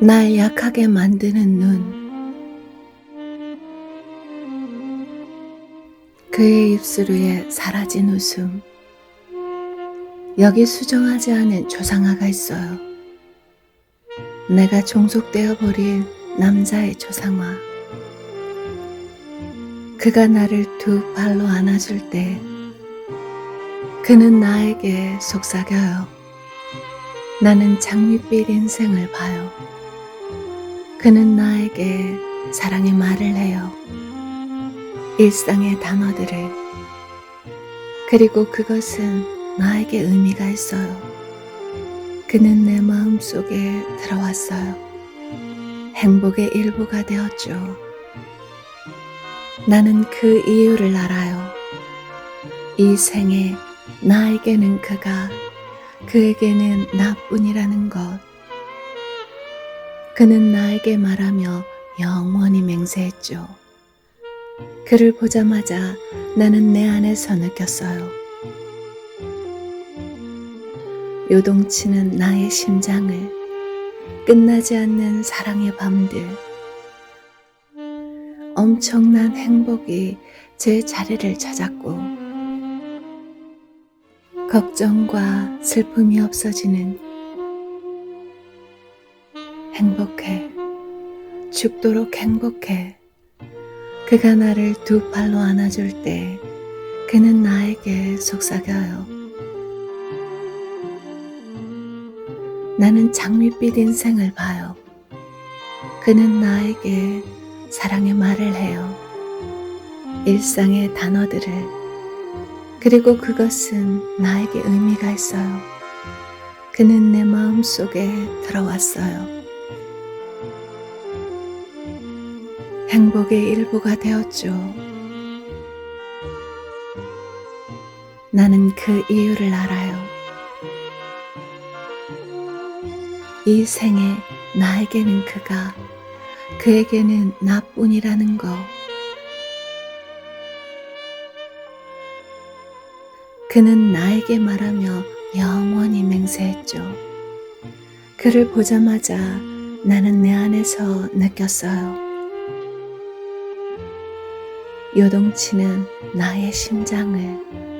날 약하게 만드는 눈. 그의 입술 위에 사라진 웃음. 여기 수정하지 않은 조상아가 있어요. 내가 종속되어 버린 남자의 조상아. 그가 나를 두 발로 안아줄 때 그는 나에게 속삭여요. 나는 장밋빛 인생을 봐요. 그는 나에게 사랑의 말을 해요. 일상의 단어들을. 그리고 그것은 나에게 의미가 있어요. 그는 내 마음 속에 들어왔어요. 행복의 일부가 되었죠. 나는 그 이유를 알아요. 이 생에 나에게는 그가, 그에게는 나뿐이라는 것. 그는 나에게 말하며 영원히 맹세했죠. 그를 보자마자 나는 내 안에서 느꼈어요. 요동치는 나의 심장을 끝나지 않는 사랑의 밤들. 엄청난 행복이 제 자리를 찾았고, 걱정과 슬픔이 없어지는 행복해. 죽도록 행복해. 그가 나를 두 팔로 안아줄 때 그는 나에게 속삭여요. 나는 장밋빛 인생을 봐요. 그는 나에게 사랑의 말을 해요. 일상의 단어들을. 그리고 그것은 나에게 의미가 있어요. 그는 내 마음 속에 들어왔어요. 행복의 일부가 되었죠. 나는 그 이유를 알아요. 이 생에 나에게는 그가, 그에게는 나뿐이라는 거. 그는 나에게 말하며 영원히 맹세했죠. 그를 보자마자 나는 내 안에서 느꼈어요. 요동치는 나의 심장을